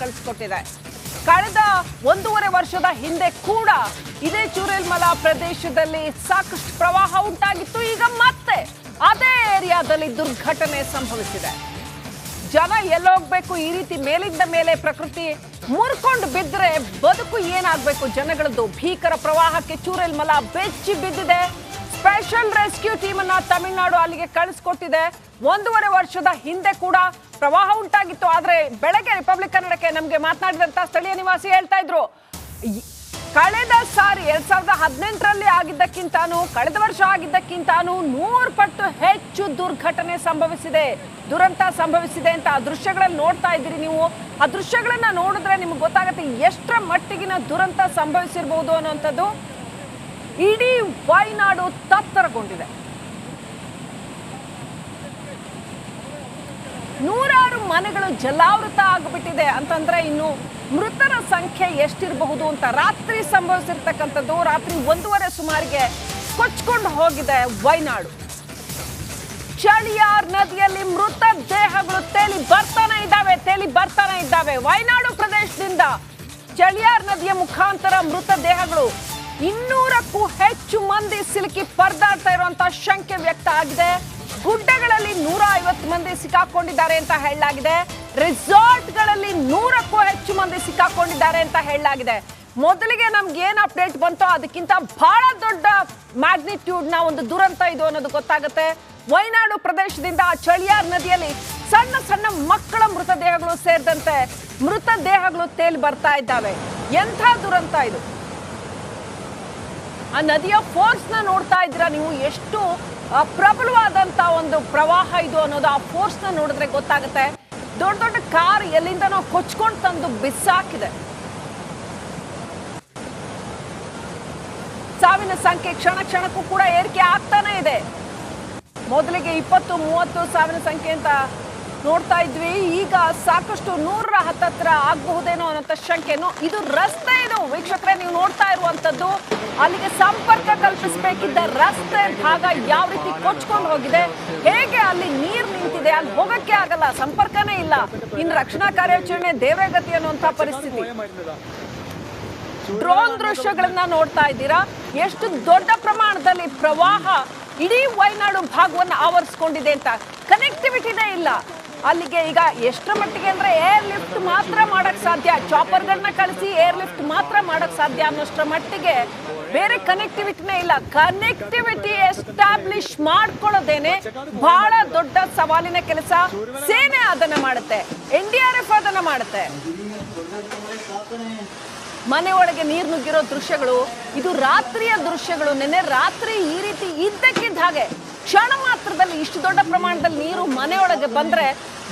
ಕಳಿಸ್ಕೊಟ್ಟಿದೆ. ಕಳೆದ ಒಂದೂವರೆ ವರ್ಷದ ಹಿಂದೆ ಕೂಡ ಇದೇ ಚೂರೇಲ್ಮಲ ಪ್ರದೇಶದಲ್ಲಿ ಸಾಕಷ್ಟು ಪ್ರವಾಹ ಉಂಟಾಗಿತ್ತು. ಈಗ ಮತ್ತೆ ಅದೇ ಏರಿಯಾದಲ್ಲಿ ದುರ್ಘಟನೆ ಸಂಭವಿಸಿದೆ. ಜನ ಎಲ್ಲೋಗ್ಬೇಕು, ಈ ರೀತಿ ಮೇಲಿಂದ ಮೇಲೆ ಪ್ರಕೃತಿ ಮುರ್ಕೊಂಡು ಬಿದ್ದರೆ ಬದುಕು ಏನಾಗಬೇಕು? ಜನಗಳದ್ದು ಭೀಕರ ಪ್ರವಾಹಕ್ಕೆ ಚೂರೇಲ್ಮಲ ಬೆಚ್ಚಿ ಬಿದ್ದಿದೆ. ಸ್ಪೆಷಲ್ ರೆಸ್ಕ್ಯೂ ಟೀಮ್ ಅನ್ನ ತಮಿಳುನಾಡು ಅಲ್ಲಿಗೆ ಕಳಿಸ್ಕೊಟ್ಟಿದೆ. ಒಂದೂವರೆ ವರ್ಷದ ಹಿಂದೆ ಕೂಡ ಪ್ರವಾಹ ಉಂಟಾಗಿತ್ತು, ಆದ್ರೆ ಬೆಳಗ್ಗೆ ರಿಪಬ್ಲಿಕ್ ಕನ್ನಡಕ್ಕೆ ನಮ್ಗೆ ಮಾತನಾಡಿದಂತ ಸ್ಥಳೀಯ ನಿವಾಸಿ ಹೇಳ್ತಾ ಇದ್ರು. ಕಳೆದ ಸಾರಿ, ಎರಡ್ ಸಾವಿರದ ಹದಿನೆಂಟರಲ್ಲಿ ಆಗಿದ್ದಕ್ಕಿಂತಾನು, ಕಳೆದ ವರ್ಷ ಆಗಿದ್ದಕ್ಕಿಂತಾನು ನೂರು ಪಟ್ಟು ಹೆಚ್ಚು ದುರ್ಘಟನೆ ಸಂಭವಿಸಿದೆ. ದುರಂತ ಸಂಭವಿಸಿದೆ ಅಂತ ಆ ದೃಶ್ಯಗಳಲ್ಲಿ ನೋಡ್ತಾ ಇದ್ದೀರಿ ನೀವು. ಆ ದೃಶ್ಯಗಳನ್ನ ನೋಡಿದ್ರೆ ನಿಮ್ಗೆ ಗೊತ್ತಾಗುತ್ತೆ ಎಷ್ಟರ ಮಟ್ಟಿಗಿನ ದುರಂತ ಸಂಭವಿಸಿರ್ಬೋದು ಅನ್ನೋಂಥದ್ದು. ಇಡೀ ವಾಯ್ನಾಡು ತತ್ತರಗೊಂಡಿದೆ. ನೂರಾರು ಮನೆಗಳು ಜಲಾವೃತ ಆಗಿಬಿಟ್ಟಿದೆ ಅಂತಂದ್ರೆ ಇನ್ನು ಮೃತರ ಸಂಖ್ಯೆ ಎಷ್ಟಿರಬಹುದು ಅಂತ ರಾತ್ರಿ ಸಂಭವಿಸಿರ್ತಕ್ಕಂಥದ್ದು ರಾತ್ರಿ ಒಂದೂವರೆ ಸುಮಾರಿಗೆ ಕೊಚ್ಕೊಂಡು ಹೋಗಿದೆ ವೈನಾಡು. ಚಳಿಯಾರ್ ನದಿಯಲ್ಲಿ ಮೃತ ದೇಹಗಳು ತೇಲಿ ಬರ್ತಾನೆ ಇದ್ದಾವೆ, ತೇಲಿ ಬರ್ತಾನೆ ಇದ್ದಾವೆ. ವಯನಾಡು ಪ್ರದೇಶದಿಂದ ಚಳಿಯಾರ್ ನದಿಯ ಮುಖಾಂತರ ಮೃತ ದೇಹಗಳು ಇನ್ನೂರಕ್ಕೂ ಹೆಚ್ಚು ಮಂದಿ ಸಿಲುಕಿ ಪರದಾಡ್ತಾ ಇರುವಂತ ಶಂಕೆ ವ್ಯಕ್ತ ಆಗಿದೆ. ಗುಡ್ಡಗಳಲ್ಲಿ ನೂರ ಐವತ್ತು ಮಂದಿ ಸಿಕ್ಕಾಕೊಂಡಿದ್ದಾರೆ ಅಂತ ಹೇಳಲಾಗಿದೆ. ರೆಸಾರ್ಟ್ಗಳಲ್ಲಿ ನೂರಕ್ಕೂ ಹೆಚ್ಚು ಮಂದಿ ಸಿಕ್ಕಾಕೊಂಡಿದ್ದಾರೆ ಅಂತ ಹೇಳಲಾಗಿದೆ. ಮೊದಲಿಗೆ ನಮ್ಗೆ ಏನ್ ಅಪ್ಡೇಟ್ ಬಂತೋ ಅದಕ್ಕಿಂತ ಬಹಳ ದೊಡ್ಡ ಮ್ಯಾಗ್ನಿಟ್ಯೂಡ್ನ ಒಂದು ದುರಂತ ಇದು ಅನ್ನೋದು ಗೊತ್ತಾಗುತ್ತೆ. ವಯನಾಡು ಪ್ರದೇಶದಿಂದ ಚಳಿಯಾರ್ ನದಿಯಲ್ಲಿ ಸಣ್ಣ ಸಣ್ಣ ಮಕ್ಕಳ ಮೃತದೇಹಗಳು ಸೇರಿದಂತೆ ಮೃತದೇಹಗಳು ತೇಲಿ ಬರ್ತಾ ಇದ್ದಾವೆ. ಎಂಥ ದುರಂತ ಇದು? ಆ ನದಿಯ ಫೋರ್ಸ್ನ ನೋಡ್ತಾ ಇದ್ದೀರಾ ನೀವು? ಎಷ್ಟು ಪ್ರಬಲವಾದಂಥ ಒಂದು ಪ್ರವಾಹ ಇದು ಅನ್ನೋದು ಆ ಫೋರ್ಸ್ನ ನೋಡಿದ್ರೆ ಗೊತ್ತಾಗುತ್ತೆ. ದೊಡ್ಡ ದೊಡ್ಡ ಕಾರ್ ಎಲ್ಲಿಂದನೋ ಕೊಚ್ಕೊಂಡು ತಂದು ಬಿಸಾಕಿದೆ. ಸಾವಿನ ಸಂಖ್ಯೆ ಕ್ಷಣ ಕ್ಷಣಕ್ಕೂ ಕೂಡ ಏರಿಕೆ ಆಗ್ತಾನೆ ಇದೆ. ಮೊದಲಿಗೆ ಇಪ್ಪತ್ತು, ಮೂವತ್ತು ಸಾವಿನ ಸಂಖ್ಯೆ ಅಂತ ನೋಡ್ತಾ ಇದ್ವಿ. ಈಗ ಸಾಕಷ್ಟು ನೂರರ ಹತ್ತತ್ರ ಆಗಬಹುದೇನೋ ಅನ್ನೋಂಥ ಶಂಕೆನೋ. ಇದು ರಸ್ತೆ ಇದು. ವೀಕ್ಷಕರೇ, ನೀವು ನೋಡ್ತಾ ಇರುವಂತದ್ದು ಅಲ್ಲಿಗೆ ಸಂಪರ್ಕ ಕಲ್ಪಿಸಬೇಕಿದ್ದ ರಸ್ತೆ ಭಾಗ ಯಾವ ರೀತಿ ಕೊಚ್ಕೊಂಡು ಹೋಗಿದೆ. ಹೇಗೆ ಅಲ್ಲಿ ನೀರು ನಿಂತಿದೆ. ಅಲ್ಲಿ ಹೋಗಕ್ಕೆ ಆಗಲ್ಲ. ಸಂಪರ್ಕನೇ ಇಲ್ಲ. ಇನ್ನು ರಕ್ಷಣಾ ಕಾರ್ಯಾಚರಣೆ ದೇವೇಗತಿ ಅನ್ನುವಂತ ಪರಿಸ್ಥಿತಿ. ಡ್ರೋನ್ ದೃಶ್ಯಗಳನ್ನ ನೋಡ್ತಾ ಇದ್ದೀರಾ. ಎಷ್ಟು ದೊಡ್ಡ ಪ್ರಮಾಣದಲ್ಲಿ ಪ್ರವಾಹ ಇಡೀ ವಯನಾಡು ಭಾಗವನ್ನು ಆವರಿಸ್ಕೊಂಡಿದೆ ಅಂತ ಕನೆಕ್ಟಿವಿಟಿನೇ ಇಲ್ಲ. ಅಲ್ಲಿಗೆ ಈಗ ಎಷ್ಟರ ಮಟ್ಟಿಗೆ ಅಂದರೆ ಏರ್ ಲಿಫ್ಟ್ ಮಾತ್ರ ಮಾಡೋಕ್ಕೆ ಸಾಧ್ಯ? ಚಾಪರ್ಗಳನ್ನ ಕಳಿಸಿ ಏರ್ ಲಿಫ್ಟ್ ಮಾತ್ರ ಮಾಡೋಕ್ಕೆ ಸಾಧ್ಯ ಅನ್ನೋಷ್ಟರ ಮಟ್ಟಿಗೆ ಬೇರೆ ಕನೆಕ್ಟಿವಿಟಿನೇ ಇಲ್ಲ. ಕನೆಕ್ಟಿವಿಟಿ ಎಸ್ಟಾಬ್ಲಿಷ್ ಮಾಡ್ಕೊಳ್ಳೋದೇನೆ ಬಹಳ ದೊಡ್ಡ ಸವಾಲಿನ ಕೆಲಸ. ಸೇನೆ ಅದನ್ನ ಮಾಡುತ್ತೆ. ಎನ್ ಡಿ ಆರ್ ಎಫ್ ಅದನ್ನ ಮಾಡುತ್ತೆ. ಮನೆ ಒಳಗೆ ನೀರು ನುಗ್ಗಿರೋ ದೃಶ್ಯಗಳು, ಇದು ರಾತ್ರಿಯ ದೃಶ್ಯಗಳು. ನಿನ್ನೆ ರಾತ್ರಿ ಈ ರೀತಿ ಇದ್ದಕ್ಕಿದ್ದ ಹಾಗೆ ಕ್ಷಣ ಮಾತ್ರದಲ್ಲಿ, ಇಷ್ಟು ದೊಡ್ಡ ಪ್ರಮಾಣದಲ್ಲಿ ನೀರು ಮನೆಯೊಳಗೆ ಬಂದರೆ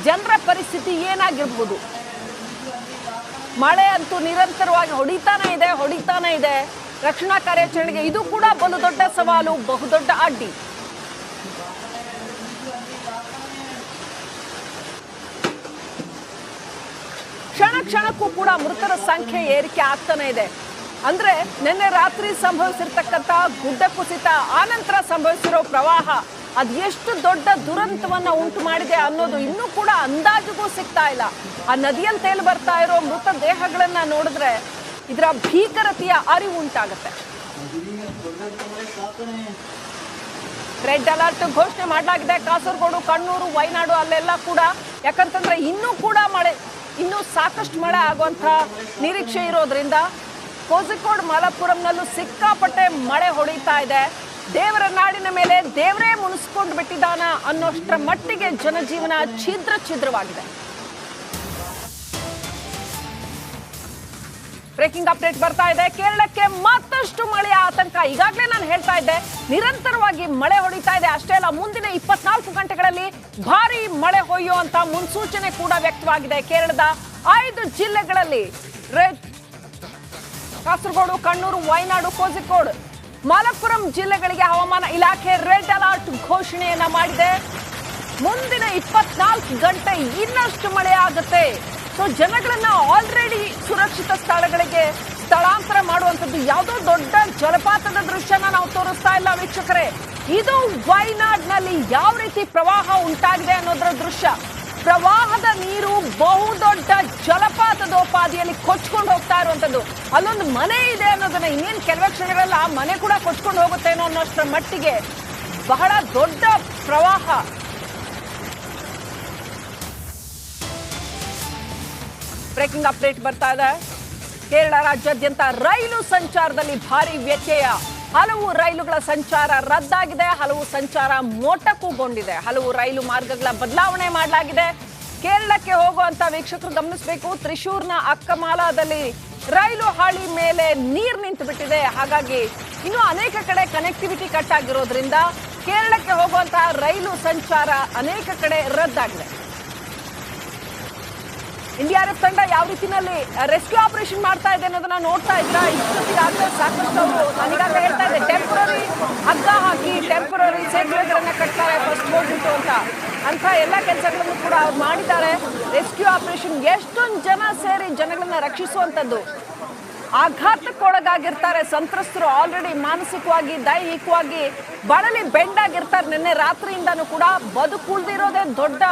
ಜನರ ಪರಿಸ್ಥಿತಿ ಏನಾಗಿರ್ಬೋದು? ಮಳೆ ಅಂತೂ ನಿರಂತರವಾಗಿ ಹೊಡಿತಾನೆ ಇದೆ ಹೊಡಿತಾನೆ ಇದೆ. ರಕ್ಷಣಾ ಕಾರ್ಯಾಚರಣೆಗೆ ಇದು ಕೂಡ ಬಲು ದೊಡ್ಡ ಸವಾಲು ಬಹುದೊಡ್ಡ ಅಡ್ಡಿ. ಕ್ಷಣ ಕ್ಷಣಕ್ಕೂ ಕೂಡ ಮೃತರ ಸಂಖ್ಯೆ ಏರಿಕೆ ಆಗ್ತಾನೆ ಇದೆ. ಅಂದ್ರೆ ನಿನ್ನೆ ರಾತ್ರಿ ಸಂಭವಿಸಿರ್ತಕ್ಕಂಥ ಗುಡ್ಡ ಕುಸಿತ, ಆನಂತರ ಸಂಭವಿಸಿರೋ ಪ್ರವಾಹ, ಅದು ಎಷ್ಟು ದೊಡ್ಡ ದುರಂತವನ್ನ ಉಂಟು ಮಾಡಿದೆ ಅನ್ನೋದು ಇನ್ನೂ ಕೂಡ ಅಂದಾಜಿಗೂ ಸಿಗ್ತಾ ಇಲ್ಲ. ಆ ನದಿಯಲ್ಲಿ ತೇಲಿ ಬರ್ತಾ ಇರೋ ಮೃತ ದೇಹಗಳನ್ನ ನೋಡಿದ್ರೆ ಇದರ ಭೀಕರತೆಯ ಅರಿವು ಉಂಟಾಗುತ್ತೆ. ರೆಡ್ ಅಲರ್ಟ್ ಘೋಷಣೆ ಮಾಡಲಾಗಿದೆ. ಕಾಸರಗೋಡು, ಕಣ್ಣೂರು ವಯನಾಡು ಅಲ್ಲೆಲ್ಲ ಕೂಡ. ಯಾಕಂತಂದ್ರೆ ಇನ್ನೂ ಕೂಡ ಮಳೆ, ಇನ್ನೂ ಸಾಕಷ್ಟು ಮಳೆ ಆಗುವಂತ ನಿರೀಕ್ಷೆ ಇರೋದ್ರಿಂದ ಕೋಜಿಕೋಡ್ ಮಲಪುರಂನಲ್ಲೂ ಸಿಕ್ಕಾಪಟ್ಟೆ ಮಳೆ ಹೊಡಿತಾ ಇದೆ. ದೇವರ ನಾಡಿನ ಮೇಲೆ ದೇವರೇ ಮುನಿಸ್ಕೊಂಡು ಬಿಟ್ಟಿದ್ದಾನ ಅನ್ನೋಷ್ಟರ ಮಟ್ಟಿಗೆ ಜನಜೀವನ ಛಿದ್ರ ಛಿದ್ರವಾಗಿದೆ. ಬ್ರೇಕಿಂಗ್ ಅಪ್ಡೇಟ್ ಬರ್ತಾ ಇದೆ. ಕೇರಳಕ್ಕೆ ಮತ್ತಷ್ಟು ಮಳೆಯ ಆತಂಕ. ಈಗಾಗಲೇ ನಾನು ಹೇಳ್ತಾ ಇದ್ದೆ, ನಿರಂತರವಾಗಿ ಮಳೆ ಹೊಡಿತಾ ಇದೆ. ಅಷ್ಟೇ ಅಲ್ಲ, ಮುಂದಿನ ಇಪ್ಪತ್ನಾಲ್ಕು ಗಂಟೆಗಳಲ್ಲಿ ಭಾರಿ ಮಳೆ ಹೊಯ್ಯುವಂತ ಮುನ್ಸೂಚನೆ ಕೂಡ ವ್ಯಕ್ತವಾಗಿದೆ. ಕೇರಳದ ಐದು ಜಿಲ್ಲೆಗಳಲ್ಲಿ ರೆಡ್ ಕಾಸರಗೋಡು, ಕಣ್ಣೂರು, ವಯನಾಡು, ಕೋಜಿಕೋಡ್. ಮಲಪ್ಪುರಂ ಜಿಲ್ಲೆಗಳಿಗೆ ಹವಾಮಾನ ಇಲಾಖೆ ರೆಡ್ ಅಲರ್ಟ್ ಘೋಷಣೆಯನ್ನ ಮಾಡಿದೆ. ಮುಂದಿನ ಇಪ್ಪತ್ನಾಲ್ಕು ಗಂಟೆ ಇನ್ನಷ್ಟು ಮಳೆ ಆಗುತ್ತೆ. ಸೊ ಜನಗಳನ್ನ ಆಲ್ರೆಡಿ ಸುರಕ್ಷಿತ ಸ್ಥಳಗಳಿಗೆ ಸ್ಥಳಾಂತರ ಮಾಡುವಂಥದ್ದು ಯಾವುದೋ ದೊಡ್ಡ ಜಲಪಾತದ ದೃಶ್ಯನ ನಾವು ತೋರಿಸ್ತಾ ಇಲ್ಲ ವೀಕ್ಷಕರೇ. ಇದು ವಯನಾಡ್ನಲ್ಲಿ ಯಾವ ರೀತಿ ಪ್ರವಾಹ ಉಂಟಾಗಿದೆ ಅನ್ನೋದರ ದೃಶ್ಯ. ಪ್ರವಾಹದ ನೀರು ಬಹುದೊಡ್ಡ ಜಲಪಾತದೋಪಾದಿಯಲ್ಲಿ ಕೊಚ್ಕೊಂಡು ಹೋಗ್ತಾ ಇರುವಂತದ್ದು ಅಲ್ಲೊಂದು ಮನೆ ಇದೆ ಅನ್ನೋದನ್ನ ಇನ್ನೇನು ಕೆಲವೇ ಕ್ಷಣಗಳಲ್ಲ ಆ ಮನೆ ಕೂಡ ಕೊಚ್ಕೊಂಡು ಹೋಗುತ್ತೇನೋ ಅನ್ನೋಷ್ಟರ ಮಟ್ಟಿಗೆ ಬಹಳ ದೊಡ್ಡ ಪ್ರವಾಹ. ಬ್ರೇಕಿಂಗ್ ಅಪ್ಡೇಟ್ ಬರ್ತಾ ಇದೆ. ಕೇರಳ ರಾಜ್ಯಾದ್ಯಂತ ರೈಲು ಸಂಚಾರದಲ್ಲಿ ಭಾರಿ ವ್ಯತ್ಯಯ. ಹಲವು ರೈಲುಗಳ ಸಂಚಾರ ರದ್ದಾಗಿದೆ, ಹಲವು ಸಂಚಾರ ಮೋಟಕ್ಕೂಗೊಂಡಿದೆ ಹಲವು ರೈಲು ಮಾರ್ಗಗಳ ಬದಲಾವಣೆ ಮಾಡಲಾಗಿದೆ. ಕೇರಳಕ್ಕೆ ಹೋಗುವಂತ ವೀಕ್ಷಕರು ಗಮನಿಸಬೇಕು, ತ್ರಿಶೂರ್ನ ಅಕ್ಕಮಾಲಾದಲ್ಲಿ ರೈಲು ಹಾಳಿ ಮೇಲೆ ನೀರು ನಿಂತು ಬಿಟ್ಟಿದೆ ಹಾಗಾಗಿ ಇನ್ನು ಅನೇಕ ಕಡೆ ಕನೆಕ್ಟಿವಿಟಿ ಕಟ್ ಆಗಿರೋದ್ರಿಂದ ಕೇರಳಕ್ಕೆ ಹೋಗುವಂತಹ ರೈಲು ಸಂಚಾರ ಅನೇಕ ಕಡೆ ರದ್ದಾಗಿದೆ. ಎನ್ಡಿಆರ್ಎಫ್ ತಂಡ ಯಾವ ರೀತಿನಲ್ಲಿ ರೆಸ್ಕ್ಯೂ ಆಪರೇಷನ್ ಮಾಡ್ತಾ ಇದೆ ಅನ್ನೋದನ್ನ ನೋಡ್ತಾ ಇದ್ರ ಇಷ್ಟೊತ್ತಿಗಾಗಲೇ ಸಾಕಷ್ಟು ಅವರು ಹೇಳ್ತಾ ಇದ್ದೆ ಟೆಂಪರರಿ ಹಗ್ಗ ಹಾಕಿ ಟೆಂಪರರಿ ಸೇತುವೆಗಳನ್ನ ಕಟ್ತಾರೆ ಫಸ್ಟ್ ಹೋಗ್ಬಿಟ್ಟು ಅಂತ. ಅಂತ ಎಲ್ಲ ಕೆಲಸಗಳನ್ನು ಕೂಡ ಅವ್ರು ಮಾಡಿದ್ದಾರೆ. ರೆಸ್ಕ್ಯೂ ಆಪರೇಷನ್ ಎಷ್ಟೊಂದು ಜನ ಸೇರಿ ಜನಗಳನ್ನ ರಕ್ಷಿಸುವಂಥದ್ದು. ಆಘಾತಕ್ಕೊಳಗಾಗಿರ್ತಾರೆ ಸಂತ್ರಸ್ತರು ಆಲ್ರೆಡಿ ಮಾನಸಿಕವಾಗಿ, ದೈಹಿಕವಾಗಿ ಬಳಲಿ ಬೆಂಡಾಗಿರ್ತಾರೆ. ನಿನ್ನೆ ರಾತ್ರಿಯಿಂದನೂ ಕೂಡ ಬದುಕುಳ್ದಿರೋದೇ ದೊಡ್ಡ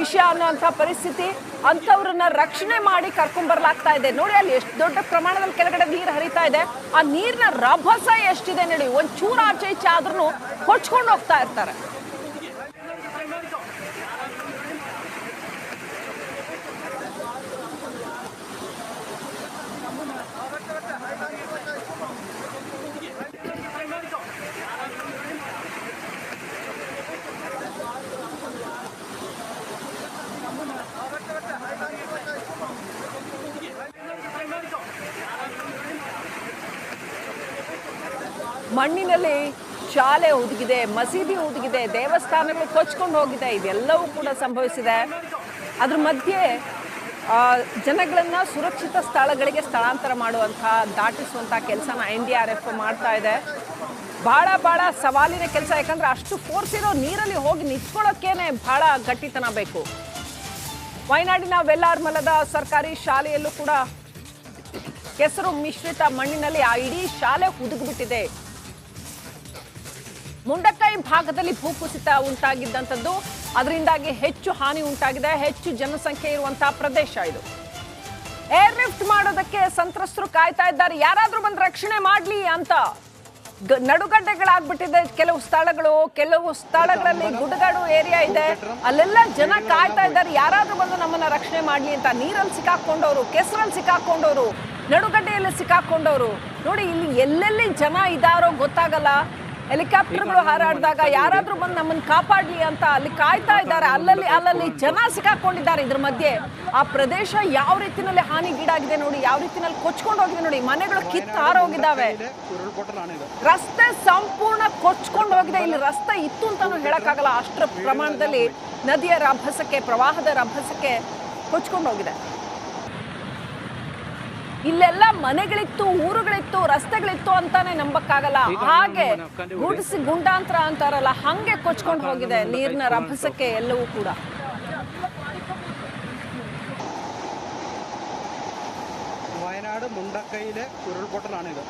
ವಿಷಯ ಅನ್ನೋಂಥ ಪರಿಸ್ಥಿತಿ. ಅಂಥವ್ರನ್ನ ರಕ್ಷಣೆ ಮಾಡಿ ಕರ್ಕೊಂಡ್ ಬರ್ಲಾಗ್ತಾ ಇದೆ. ನೋಡಿ, ಅಲ್ಲಿ ಎಷ್ಟು ದೊಡ್ಡ ಪ್ರಮಾಣದಲ್ಲಿ ಕೆಳಗಡೆ ನೀರು ಹರಿತಾ ಇದೆ. ಆ ನೀರಿನ ರಭಸ ಎಷ್ಟಿದೆ ನೋಡಿ, ಒಂದ್ ಚೂರು ಆಚೆ ಈಚೆ ಆದ್ರೂ ಹೋಗ್ತಾ ಇರ್ತಾರೆ. ಮಣ್ಣಿನಲ್ಲಿ ಶಾಲೆ ಹುದುಗಿದೆ, ಮಸೀದಿ ಹುದುಗಿದೆ, ದೇವಸ್ಥಾನಗಳು ಕೊಚ್ಕೊಂಡು ಹೋಗಿದೆ, ಇದೆಲ್ಲವೂ ಕೂಡ ಸಂಭವಿಸಿದೆ. ಅದ್ರ ಮಧ್ಯೆ ಜನಗಳನ್ನು ಸುರಕ್ಷಿತ ಸ್ಥಳಗಳಿಗೆ ಸ್ಥಳಾಂತರ ಮಾಡುವಂಥ, ದಾಟಿಸುವಂಥ ಕೆಲಸನ ಎನ್ ಡಿ ಆರ್ ಎಫ್ ಮಾಡ್ತಾ ಇದೆ. ಭಾಳ ಭಾಳ ಸವಾಲಿನ ಕೆಲಸ, ಯಾಕಂದರೆ ಅಷ್ಟು ಫೋರ್ಸ್ ಇರೋ ನೀರಲ್ಲಿ ಹೋಗಿ ನಿಂತ್ಕೊಳ್ಳೋಕ್ಕೇನೆ ಭಾಳ ಗಟ್ಟಿತನ ಬೇಕು. ವಯನಾಡಿನ ವೆಲ್ಲಾರ್ಮಲದ ಸರ್ಕಾರಿ ಶಾಲೆಯಲ್ಲೂ ಕೂಡ ಕೆಸರು ಮಿಶ್ರಿತ ಮಣ್ಣಿನಲ್ಲಿ ಆ ಇಡೀ ಶಾಲೆ ಹುದುಗ್ಬಿಟ್ಟಿದೆ. ಮುಂಡಕೈ ಭಾಗದಲ್ಲಿ ಭೂಕುಸಿತ ಉಂಟಾಗಿದ್ದಂಥದ್ದು. ಅದರಿಂದಾಗಿ ಹೆಚ್ಚು ಹಾನಿ ಉಂಟಾಗಿದೆ. ಹೆಚ್ಚು ಜನಸಂಖ್ಯೆ ಇರುವಂತಹ ಪ್ರದೇಶ ಇದು. ಏರ್ ಲಿಫ್ಟ್ ಮಾಡೋದಕ್ಕೆ ಸಂತ್ರಸ್ತರು ಕಾಯ್ತಾ ಇದ್ದಾರೆ. ಯಾರಾದ್ರೂ ಬಂದು ರಕ್ಷಣೆ ಮಾಡ್ಲಿ ಅಂತ ನಡುಗಡ್ಡೆಗಳಾಗ್ಬಿಟ್ಟಿದೆ. ಕೆಲವು ಸ್ಥಳಗಳು, ಕೆಲವು ಸ್ಥಳಗಳಲ್ಲಿ ಗುಡ್ಡಗಾಡು ಏರಿಯಾ ಇದೆ. ಅಲ್ಲೆಲ್ಲ ಜನ ಕಾಯ್ತಾ ಇದ್ದಾರೆ. ಯಾರಾದ್ರೂ ಬಂದು ನಮ್ಮನ್ನ ರಕ್ಷಣೆ ಮಾಡ್ಲಿ ಅಂತ. ನೀರಲ್ಲಿ ಸಿಕ್ಕಾಕೊಂಡವರು, ಕೆಸರಲ್ಲಿ ಸಿಕ್ಕಾಕೊಂಡವರು, ನಡುಗಡ್ಡೆಯಲ್ಲಿ ಸಿಕ್ಕಾಕೊಂಡವರು. ನೋಡಿ, ಇಲ್ಲಿ ಎಲ್ಲೆಲ್ಲಿ ಜನ ಇದಾರೋ ಗೊತ್ತಾಗಲ್ಲ. ಹೆಲಿಕಾಪ್ಟರ್ಗಳು ಹಾರಾಡಿದಾಗ ಯಾರಾದ್ರೂ ಬಂದು ನಮ್ಮನ್ನ ಕಾಪಾಡ್ಲಿ ಅಂತ ಅಲ್ಲಿ ಕಾಯ್ತಾ ಇದ್ದಾರೆ. ಅಲ್ಲಲ್ಲಿ ಅಲ್ಲಲ್ಲಿ ಜನ ಸಿಕ್ಕಾಕೊಂಡಿದ್ದಾರೆ ಇದ್ರ ಮಧ್ಯೆ. ಆ ಪ್ರದೇಶ ಯಾವ ರೀತಿನಲ್ಲಿ ಹಾನಿಗೀಡಾಗಿದೆ ನೋಡಿ, ಯಾವ ರೀತಿನಲ್ಲಿ ಕೊಚ್ಕೊಂಡು ಹೋಗಿದೆ ನೋಡಿ. ಮನೆಗಳು ಕಿತ್ತು ಹಾರೋಗಿದ್ದಾವೆ ರಸ್ತೆ ಸಂಪೂರ್ಣ ಕೊಚ್ಕೊಂಡು ಹೋಗಿದೆ. ಇಲ್ಲಿ ರಸ್ತೆ ಇತ್ತು ಅಂತಾನು ಹೇಳಕ್ಕಾಗಲ್ಲ. ಅಷ್ಟರ ಪ್ರಮಾಣದಲ್ಲಿ ನದಿಯ ರಭಸಕ್ಕೆ, ಪ್ರವಾಹದ ರಭಸಕ್ಕೆ ಕೊಚ್ಕೊಂಡು ಹೋಗಿದೆ. ಇಲ್ಲೆಲ್ಲ ಮನೆಗಳಿತ್ತು ಊರುಗಳಿತ್ತು ರಸ್ತೆಗಳಿತ್ತು ಅಂತಾನೆ ನಂಬಕ್ಕಾಗಲ್ಲ ಹಾಗೆ ಗುಡಿಸಿ ಗುಂಡಾಂತರ ಅಂತಾರಲ್ಲ ಹಂಗೆ ಕೊಚ್ಕೊಂಡು ಹೋಗಿದೆ ನೀರಿನ ರಭಸಕ್ಕೆ ಎಲ್ಲವೂ ಕೂಡ വയനാട് മുണ്ടക്കയിലെ ഉരുൾപൊട്ടലാണിത്